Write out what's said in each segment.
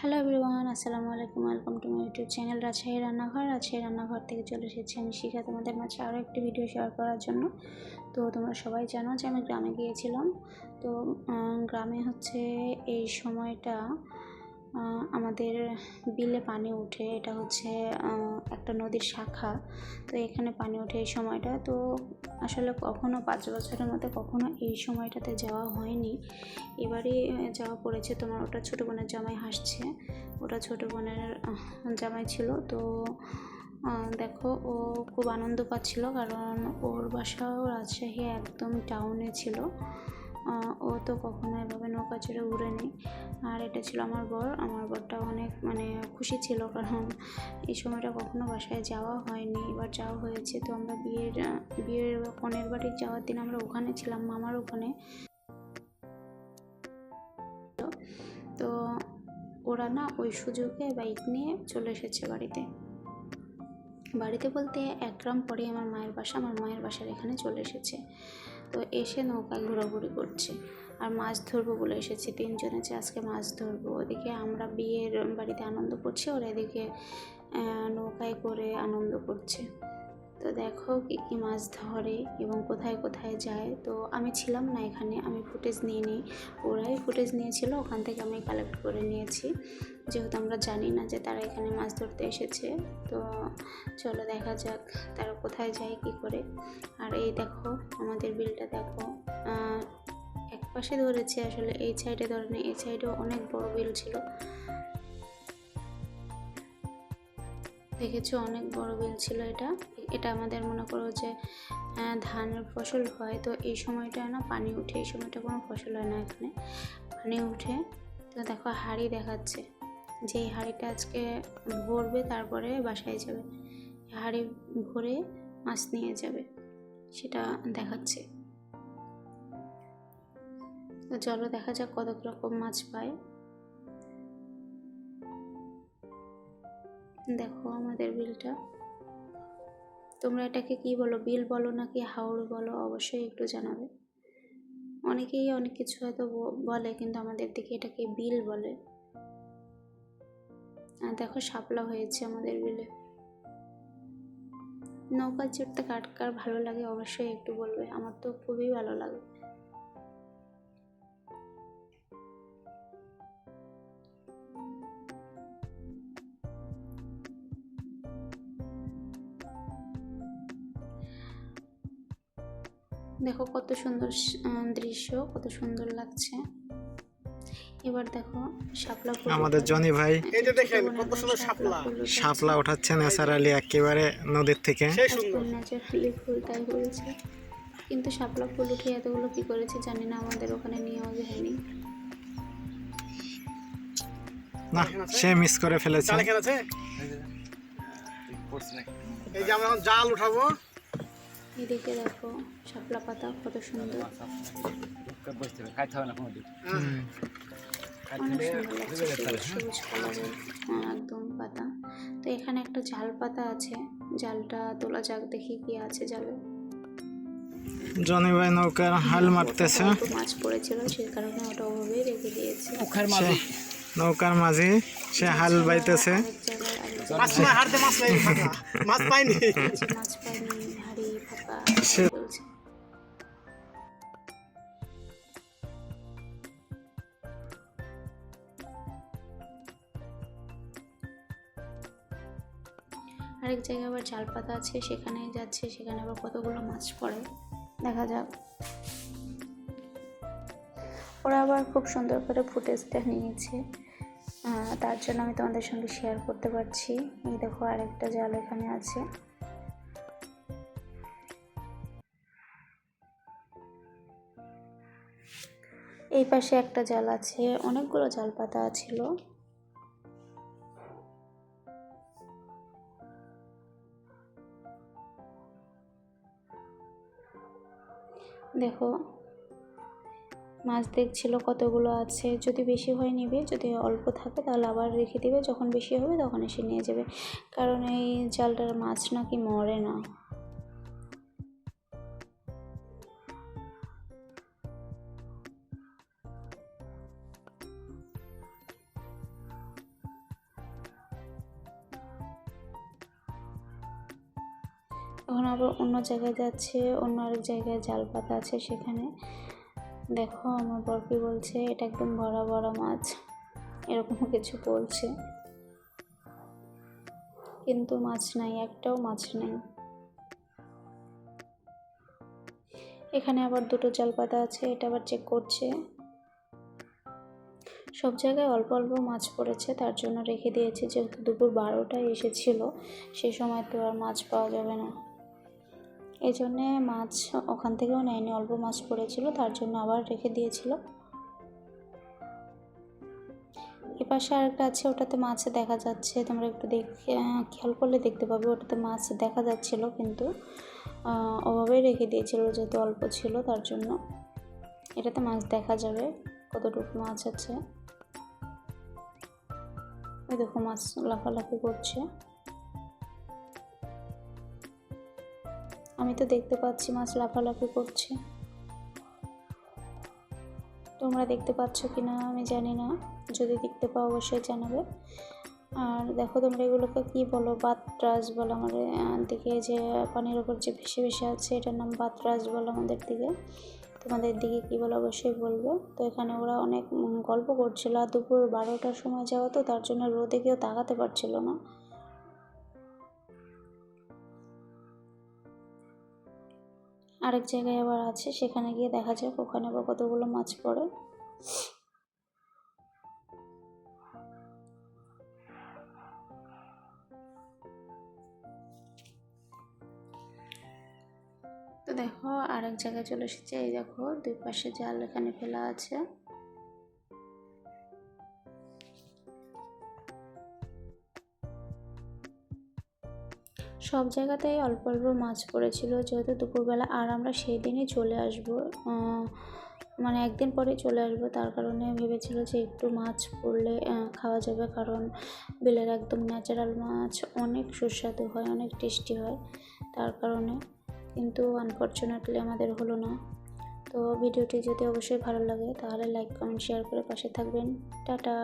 Hello everyone আসসালামু আলাইকুম welcome to my YouTube channel Rajshahi রান্নাঘর রাজশাহী রান্নাঘর থেকে চলে এসেছি আমি শিখা তোমাদের মাঝে আরও একটি ভিডিও শেয়ার করার জন্য। তো তোমরা সবাই জানো যে আমি গ্রামে গিয়েছিলাম। তো গ্রামে হচ্ছে এই সময়টা আমাদের বিলে পানি ওঠে এটা হচ্ছে একটা নদীর শাখা। তো এখানে পানি ওঠে এই সময়টা। তো আসলে কখনো পাঁচ বছরের মধ্যে কখনো এই সময়টাতে যাওয়া হয়নি। এবারে যাওয়া পড়েছে তোমার, ওটা ছোটো বোনের জামাই হাসছে। ওটা ছোটো বোনের জামাই ছিল। তো দেখো, ও খুব আনন্দ পাচ্ছিল কারণ ওর বাসাও রাজশাহী একদম টাউনে ছিল। ও তো কখনো এভাবে নৌকা চড়ে ঘুরেনি আর এটা ছিল আমার বর। আমার বরটা অনেক মানে খুশি ছিল, কারণ এই সময়টা কখনো বাসায় যাওয়া হয়নি। এবার যাওয়া হয়েছে, তো আমরা বিয়ের বিয়ের কনের বাড়ি যাওয়ার দিন আমরা ওখানে ছিলাম, মামার ওখানে। তো ওরা না ওই সুযোগে বাইক নিয়ে চলে এসেছে বাড়িতে। বাড়িতে বলতে এক গ্রাম পরে আমার মায়ের বাসা, আমার মায়ের বাসার এখানে চলে এসেছে। তো এসে নৌকায় ঘোরাঘুরি করছে। আর মাছ ধরবো বলে এসেছে। তিনজনে যে আজকে মাছ ধরবো। ওদিকে আমরা বিয়ের বাড়িতে আনন্দ করছি, ওরা এদিকে নৌকায় করে আনন্দ করছে। তো দেখো কী কী মাছ ধরে এবং কোথায় কোথায় যায়। তো আমি ছিলাম না এখানে, আমি ফুটেজ নিয়ে নিই। ওরাই ফুটেজ নিয়েছিল, ওখান থেকে আমি কালেক্ট করে নিয়েছি। যেহেতু আমরা জানি না যে তারা এখানে মাছ ধরতে এসেছে, তো চলো দেখা যাক তারা কোথায় যায়, কী করে। আর এই দেখো, আমাদের বিলটা দেখো এক পাশে ধরেছে আসলে, এই সাইডে ধরে এই সাইডেও অনেক বড় বিল ছিল। দেখেছ, অনেক বড় বিল ছিল এটা। এটা আমাদের মনে করো যে ধানের ফসল হয়, তো এই সময়টা না পানি উঠে, এই সময়টা কোনো ফসল হয় না এখানে। পানি উঠে, তো দেখো হাঁড়ি দেখাচ্ছে। যে এই হাঁড়িটা আজকে ভরবে, তারপরে বাসায় যাবে। হাঁড়ি ভরে মাছ নিয়ে যাবে, সেটা দেখাচ্ছে। তো চলো দেখা যাক কত রকম মাছ পায়। দেখো আমাদের বিলটা। তোমরা এটাকে কি বলো, বিল বলো নাকি হাওড় বলো, অবশ্যই একটু জানাবে। অনেকেই অনেক কিছু হয়তো বলে কিন্তু আমাদের দিকে এটাকে বিল বলে। আর দেখো শাপলা হয়েছে আমাদের বিলে। নৌকা চড়তে কার কার ভালো লাগে অবশ্যই একটু বলবে, আমার তো খুবই ভালো লাগে। দেখো কত সুন্দর দৃশ্য কত সুন্দর লাগছে। এবার দেখো শাপলা আমাদের জনি ভাই এই যে দেখেন কত সুন্দর শাপলা। শাপলা ওঠাচ্ছে ন্যাচারালি একেবারে নদীর থেকে। সেই সুন্দর। আজকের ন্যাচারালি ফুল তাই বলেছে কিন্তু শাপলা ফুল উঠে এতগুলো কি করেছে জানি না আমাদের ওখানে নিয়েও যায়নি। না সে মিস করে ফেলেছে। এই যে আমরা এখন জাল উঠাবো। এদিকে দেখো শাপলা পাতা কত সুন্দর। আহ, একদম পাতা। তো এখানে একটা জাল পাতা আছে জালটা তোলা যাক দেখি কি আছে জালে জনি ভাই নৌকার হাল মারতেছে। মাছ পড়েছিল সেই কারণে ওটা ওভাবেই রেখে দিয়েছে। নৌকার মাঝি সে হাল বাইতেছে। মাছ জায়গায় না হারতে মাছ নাই ফাঁকা। মাছ পাইনি। মাছ পাইনি ফাঁকা আরেক জায়গায় আবার জাল পাতা আছে, সেখানে যাচ্ছে, সেখানে আবার কতগুলো মাছ পড়ে, দেখা যাক। ওরা আবার খুব সুন্দর করে ফুটেজটা নিয়েছে। তার জন্য আমি তোমাদের সঙ্গে শেয়ার করতে পারছি। এই দেখো আরেকটা জাল এখানে আছে। এই পাশে একটা জাল আছে, অনেকগুলো জাল পাতা ছিল। দেখো, মাছ দেখছিল কতগুলো আছে। যদি বেশি হয় নিবে, যদি অল্প থাকে তাহলে আবার রেখে দিবে। যখন বেশি হবে তখন এসে নিয়ে যাবে। কারণ এই জালটার মাছ নাকি মরে না। এখন আবার অন্য জায়গায় যাচ্ছে, অন্য আরেক জায়গায় জাল পাতা আছে সেখানে। দেখো, আমার বর কি বলছে, এটা একদম ভরা ভরা মাছ। এরকম কিছু বলছে। কিন্তু মাছ নাই, একটাও মাছ নেই। এখানে আবার দুটো জাল পাতা আছে, এটা আবার চেক করছে। সব জায়গায় অল্প অল্প মাছ পড়েছে, তার জন্য রেখে দিয়েছে। যেহেতু দুপুর বারোটায় এসেছিল সেই সময় তো আর মাছ পাওয়া যাবে না। এই জন্যে মাছ ওখান থেকেও নেয়নি, অল্প মাছ পড়েছিল, তার জন্য আবার রেখে দিয়েছিল। এপাশে আরেকটা আছে, ওটাতে মাছ দেখা যাচ্ছে, তোমরা একটু দেখে খেয়াল করলে দেখতে পাবে, ওটাতে মাছ দেখা যাচ্ছিল কিন্তু ওভাবেই রেখে দিয়েছিল, যেহেতু অল্প ছিল, তার জন্য। এটাতে মাছ দেখা যাবে, কতটুকু মাছ আছে। ওই দেখো মাছ লাফালাফি করছে। আমি তো দেখতে পাচ্ছি মাছ লাফালাফি করছে। তোমরা দেখতে পাচ্ছ কি না আমি জানি না। যদি দেখতে পাও অবশ্যই জানাবে। আর দেখো তোমরা এগুলোকে কি বলো? বাতরাজ বলো আমাদের দিকে যে পানির ওপর যে ভেসে ভেসে আছে, এটার নাম বাতরাজ বলো আমাদের দিকে। তোমাদের দিকে কী বলো অবশ্যই বলব। তো এখানে ওরা অনেক গল্প করছিল। আর দুপুর বারোটার সময় যাওয়া তো তার জন্য রোদে কেউ তাকাতে পারছিল না। আরেক জায়গায় আবার আছে, সেখানে গিয়ে দেখা যাক, ওখানে বা কতগুলো মাছ পড়ে। তো দেখো, আরেক জায়গায় চলে এসেছে, এই দেখো, দুই পাশে জাল এখানে ফেলা আছে। সব জায়গাতেই অল্প অল্প মাছ পড়েছিল, যেহেতু দুপুরবেলা আর আমরা সেই দিনই চলে আসব মানে একদিন পরে চলে আসব, তার কারণে ভেবেছিল যে একটু মাছ পড়লে খাওয়া যাবে, কারণ বিলের একদম ন্যাচারাল মাছ অনেক সুস্বাদু হয়, অনেক টেস্টি হয়, তার কারণে কিন্তু আনফর্চুনেটলি আমাদের হলো না। তো ভিডিওটি যদি অবশ্যই ভালো লাগে, তাহলে লাইক কমেন্ট শেয়ার করে পাশে থাকবেন। টাটা!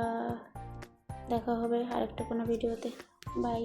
দেখা হবে আরেকটা কোনো ভিডিওতে। বাই